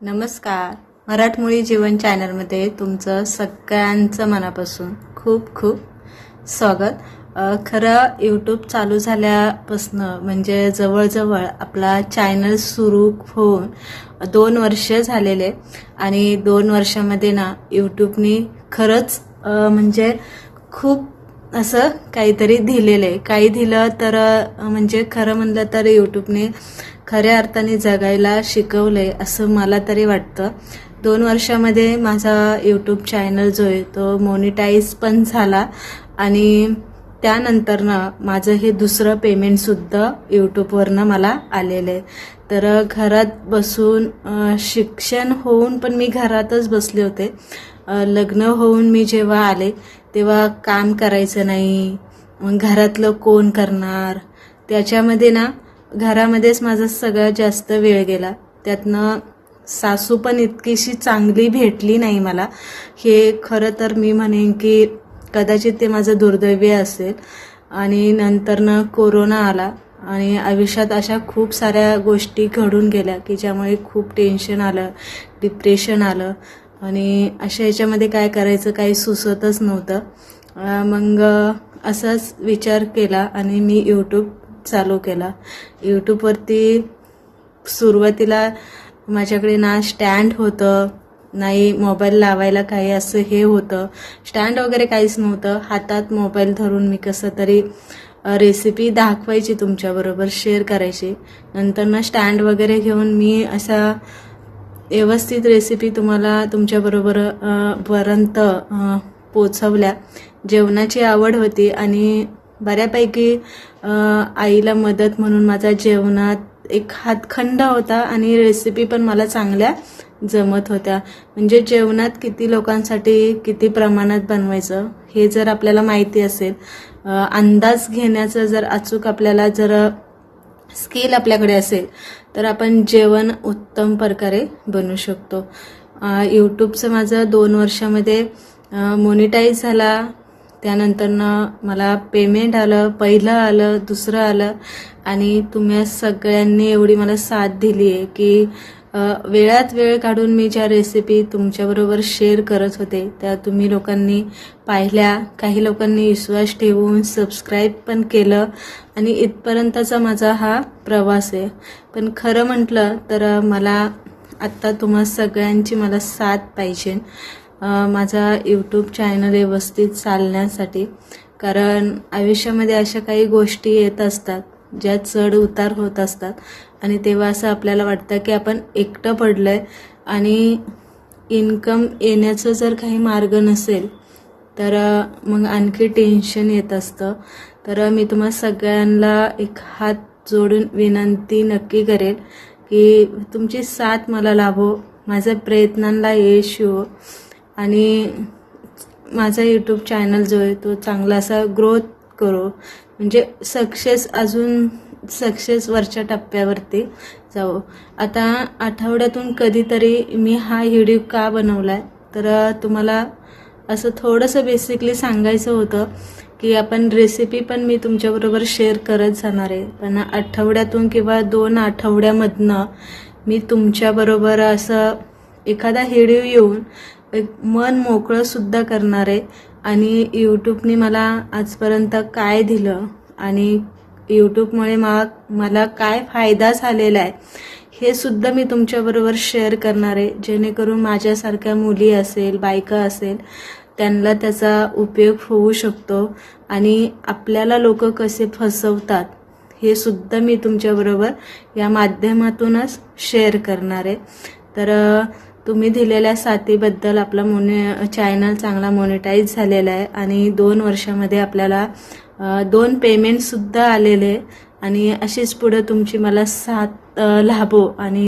नमस्कार. मराठमोळी जीवन चॅनलमध्ये तुमचं सगळ्यांचं मनापासून खूप खूप स्वागत. खरं यूट्यूब चालू झाल्यापासनं म्हणजे जवळजवळ आपला चॅनल सुरू होऊन दोन वर्ष झालेले आणि दोन वर्षामध्ये ना यूट्यूबनी खरंच म्हणजे खूप असं काहीतरी दिलेलं आहे काही दिलं तर म्हणजे खरं म्हणलं तर यूट्यूबने खऱ्या अर्थाने जगायला शिकवलंय असं मला तरी वाटतं. दोन वर्षामध्ये माझा यूट्यूब चॅनल जो आहे तो मोनिटाईज पण झाला आणि त्यानंतरनं माझं हे दुसरं पेमेंटसुद्धा यूट्यूबवरनं मला आलेलं आहे. तर घरात बसून शिक्षण होऊन पण मी घरातच बसले होते. लग्न होऊन मी जेव्हा आले तेव्हा काम करायचं नाही मग घरातलं कोण करणार? त्याच्यामध्ये ना घरामध्येच माझा सगळ्यात जास्त वेळ गेला. त्यातनं सासू पण इतकीशी चांगली भेटली नाही मला. हे खरं तर मी म्हणेन की कदाचित ते माझं दुर्दैवी असेल. आणि नंतरनं कोरोना आला आणि आयुष्यात अशा खूप साऱ्या गोष्टी घडून गेल्या की ज्यामुळे खूप टेन्शन आलं डिप्रेशन आलं. आणि अशा याच्यामध्ये काय करायचं काही सुचतच नव्हतं. मग असाच विचार केला आणि मी यूट्यूब चालू केला. यूट्यूबवरती सुरुवातीला माझ्याकडे ना स्टँड होतं नाही मोबाईल लावायला काही असं हे होतं. स्टँड वगैरे काहीच नव्हतं. हातात मोबाईल धरून मी कसं तरी रेसिपी दाखवायची तुमच्याबरोबर शेअर करायची. नंतर ना स्टँड वगैरे घेऊन मी असा व्यवस्थित रेसिपी तुम्हाला तुमच्याबरोबर पर्यंत पोचवल्या जेवणाची आवड होती आणि बऱ्यापैकी आईला मदत म्हणून माझा जेवणात एक हातखंड होता आणि रेसिपी पण मला चांगल्या जमत होत्या. म्हणजे जेवणात किती लोकांसाठी किती प्रमाणात बनवायचं हे जर आपल्याला माहिती असेल अंदाज घेण्याचं जर अचूक आपल्याला जर स्किल आपल्याकडे असेल तर आपण जेवण उत्तम प्रकारे बनवू शकतो. यूट्यूबचं माझं दोन वर्षामध्ये मोनिटाईज झाला. त्यानंतरनं मला पेमेंट आलं पहिलं आलं दुसरं आलं. आणि तुम्ही सगळ्यांनी एवढी मला साथ दिली आहे की वेळात वेळ काढून मी ज्या रेसिपी तुमच्याबरोबर शेअर करत होते त्या तुम्ही लोकांनी पाहिल्या. काही लोकांनी विश्वास ठेवून सबस्क्राईब पण केलं आणि इथपर्यंतचा माझा हा प्रवास आहे. पण खरं म्हटलं तर मला आत्ता तुम्हा सगळ्यांची मला साथ पाहिजे. माझा यूट्यूब चॅनल व्यवस्थित चालण्यासाठी. कारण आयुष्यामध्ये अशा काही गोष्टी येत असतात. ज्या चढ उतार होत असतात. आणि तेव्हा असं आपल्याला वाटतं की आपण एकटं पडलं आहे आणि इन्कम येण्याचं जर काही मार्ग नसेल तर मग आणखी टेन्शन येत असतं. तर मी तुम्हा सगळ्यांना एक हात जोडून विनंती नक्की करेल की तुमची साथ मला लाभो माझ्या प्रयत्नांना यश येवो. आणि माझा यूट्यूब चॅनल जो आहे तो चांगला असा ग्रोथ करू. म्हणजे सक्सेस अजून सक्सेस वरच्या टप्प्यावरती जाऊ आता आठवड्यातून कधीतरी मी हा व्हिडिओ का बनवला आहे तर तुम्हाला असं थोडंसं बेसिकली सांगायचं होतं की आपण रेसिपी पण मी तुमच्याबरोबर शेअर करत जाणार आहे. पण आठवड्यातून किंवा दोन आठवड्यामधनं मी तुमच्याबरोबर असं एखादा व्हिडिओ येऊन एक मन मोकळंसुद्धा करणार आहे. आणि यूट्यूबने मला आजपर्यंत काय दिलं आणि यूट्यूबमुळे मा मला काय फायदा झालेला आहे हे सुद्धा मी तुमच्याबरोबर शेअर करणार आहे. जेणेकरून माझ्यासारख्या मुली असेल बायका असेल त्यांना त्याचा उपयोग होऊ शकतो आणि आपल्याला लोक कसे फसवतात हे सुद्धा मी तुमच्याबरोबर या माध्यमातूनच शेअर करणार आहे. तर तुम्ही दिलेल्या साथीबद्दल आपला मोने चॅनल चांगला मोनिटाईज झालेला आहे आणि दोन वर्षामध्ये आपल्याला दोन पेमेंटसुद्धा आलेले आणि अशीच पुढं तुमची मला साथ लाभो आणि